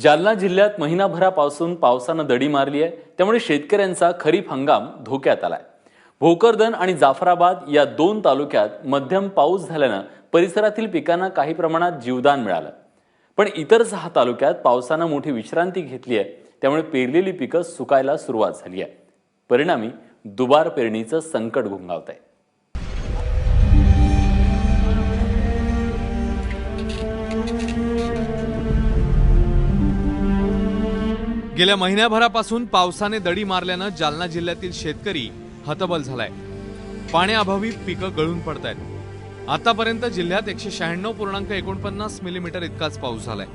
जालना जिल्ह्यात महिनाभरापासून पावसानं दडी मारली आहे. त्यामुळे शेतकऱ्यांचा खरीप हंगाम धोक्यात आलाय. भोकरदन आणि जाफराबाद या दोन तालुक्यात मध्यम पाऊस झाल्यानं परिसरातील पिकांना काही प्रमाणात जीवदान मिळालं. पण इतर सहा तालुक्यात पावसानं मोठी विश्रांती घेतली आहे. त्यामुळे पेरलेली पिकं सुकायला सुरुवात झाली आहे. परिणामी दुबार पेरणीचं संकट घुंगावत आहे गेल्या महिन्याभरापासून पावसाने दडी मारल्यानं जालना जिल्ह्यातील शेतकरी हतबल झालाय. पाण्याअभावी पिकं गळून पडत आहेत आतापर्यंत जिल्ह्यात एकशे शहाण्णव पूर्णांक एकोणपन्नास मिलीमीटर इतकाच पाऊस झालाय.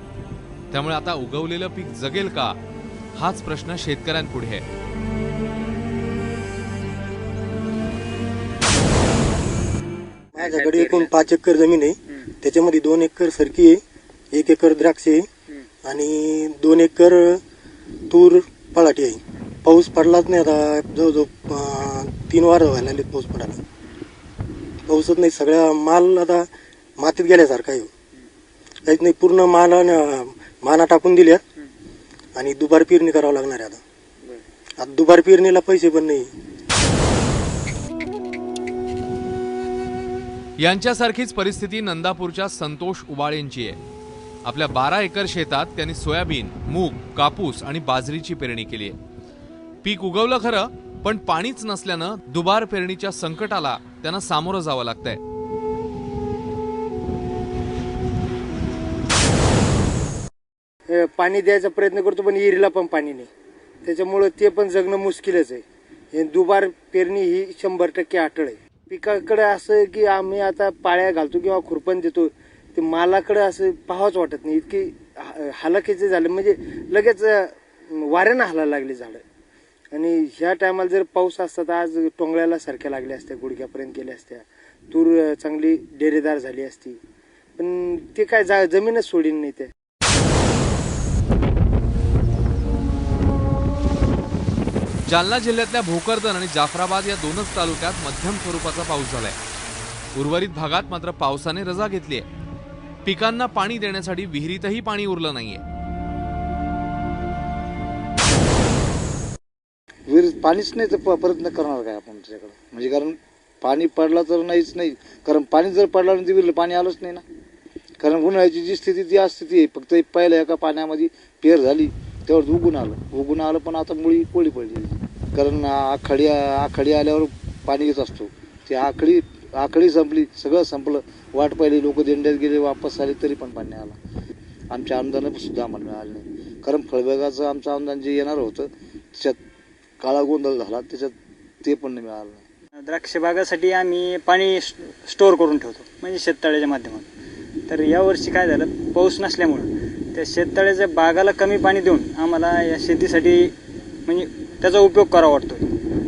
त्यामुळे आता उगवलेलं पीक जगेल का? हाच प्रश्न शेतकऱ्यांपुढे आहे. माझ्याकडे एकूण पाच एकर जमीन आहे. त्याच्यामध्ये दोन एकर सरकी आहे एक एकर द्राक्ष आहे आणि दोन एकर तूर पळाटी आहे. पाऊस पडलाच नाही आता जवळजवळ तीन वार व्हायला लागले पाऊस पडायला. पाऊसच नाही सगळ्या माल आता मातीत गेल्यासारखा आहे. काहीच नाही पूर्ण माल माना टाकून दिल्यात आणि दुबार पेरणी करावं लागणार आहे आता. आता दुबार पेरणीला पैसे पण नाही. यांच्यासारखीच परिस्थिती नंदापूरच्या संतोष उबाळेंची आहे. आपल्या बारा एकर शेतात त्यांनी सोयाबीन मूग कापूस आणि बाजरीची पेरणी केली आहे. पीक उगवलं खरं पण पाणीच नसल्यानं दुबार पेरणीच्या संकटाला त्यांना सामोरं जावं लागतंय. हे पाणी द्यायचा प्रयत्न करतो पण इरीला पण पाणी नाही. त्याच्यामुळं ते पण जगणं मुश्किलच आहे. दुबार पेरणी ही शंभर टक्के अटळ आहे. पिकाकडे असं की आम्ही आता पाळ्या घालतो किंवा खुरपण देतो. ते मालाकडं असं पाहावंच वाटत नाही. इतकी हा- हालाकीचे झाले. म्हणजे लगेच वाऱ्यानं हालायला लागली झाडं. आणि ह्या टायमाला जर पाऊस असता तर आज टोंगळ्याला सारख्या लागल्या असत्या गुडघ्यापर्यंत गेल्या असत्या. तूर चांगली डेरेदार झाली असती. पण ते काय जा जमीनच सोडीन नाही ते. जालना जिल्ह्यातल्या भोकरदन आणि जाफराबाद या दोनच तालुक्यात मध्यम स्वरूपाचा पाऊस झालाय. उर्वरित भागात मात्र पावसाने रजा घेतली आहे पिकांना पाणी देण्यासाठी विहिरीतही पाणी उरलं नाहीये. विहिरीत पाणीच नाही तर प- प्रयत्न करणार काय आपण त्याच्याकडे? म्हणजे कारण पाणी पडला तर नाहीच नाही. कारण पाणी जर पडला नाही विहिरीला पाणी आलंच नाही ना. कारण उन्हाळ्याची जी स्थिती ती आज स्थिती आहे. फक्त एक पहिल्या एका पाण्यामध्ये पेर झाली त्यावर उगून आलं. उगून आलं पण आता मुळी कोळी पडली. कारण आखाडी आखाडी आल्यावर पाणी येत असतो. ती आखडी आखडी संपली सगळं संपलं. वाट पाहिली लोक दिंड्यात गेले वापस आले तरी पण पाणी आला. आलं आमच्या अनुदानं सुद्धा आम्हाला मिळालं नाही. कारण फळबागाचं आमचं अनुदान जे येणार होतं त्याच्यात काळा गोंधळ झाला त्याच्यात ते पण नाही मिळालं नाही. द्राक्ष बागासाठी आम्ही पाणी स्टोअर करून ठेवतो म्हणजे शेततळ्याच्या माध्यमातून. तर यावर्षी काय झालं पाऊस नसल्यामुळं त्या शेततळ्याच्या बागाला कमी पाणी देऊन आम्हाला या शेतीसाठी म्हणजे त्याचा उपयोग करावा वाटतो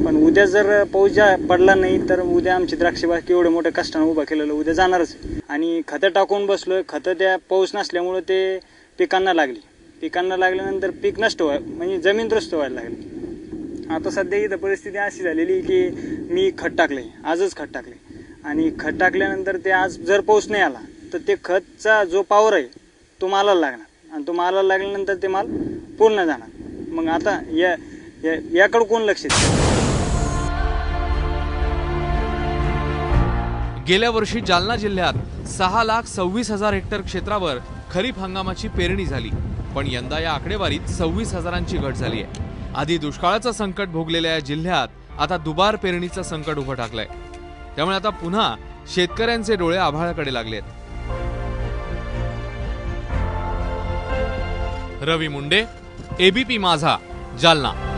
पण उद्या जर पाऊस ज्या पडला नाही तर उद्या आमची द्राक्ष बाग एवढं मोठं कष्टानं उभं केलेलं उद्या जाणारच आहे. आणि खतं टाकून बसलोय खतं त्या पाऊस नसल्यामुळं ते पिकांना लागली. पिकांना लागल्यानंतर पीक नष्ट व्हाय म्हणजे जमीन त्रस्त व्हायला लागली. आता सध्या इथं परिस्थिती अशी झालेली की मी खत टाकले आजच खत टाकले आणि खत टाकल्यानंतर ते आज जर पाऊस नाही आला तर ते खतचा जो पावर आहे तो मालाला लागणार. आणि तो मालाला लागल्यानंतर ते माल पूर्ण जाणार. मग आता या या- याकडं कोण लक्ष देतं? गेल्या वर्षी जालना जिल्ह्यात सहा लाख सव्वीस हजार हेक्टर क्षेत्रावर खरीप हंगामाची पेरणी झाली. पण यंदा या आकडेवारीत सव्वीस हजारांची घट झाली आहे. आधी दुष्काळाचं संकट भोगलेल्या या जिल्ह्यात आता दुबार पेरणीचं संकट उभं टाकलंय. त्यामुळे आता पुन्हा शेतकऱ्यांचे डोळे आभाळाकडे लागलेत. रवी मुंडे एबीपी माझा जालना.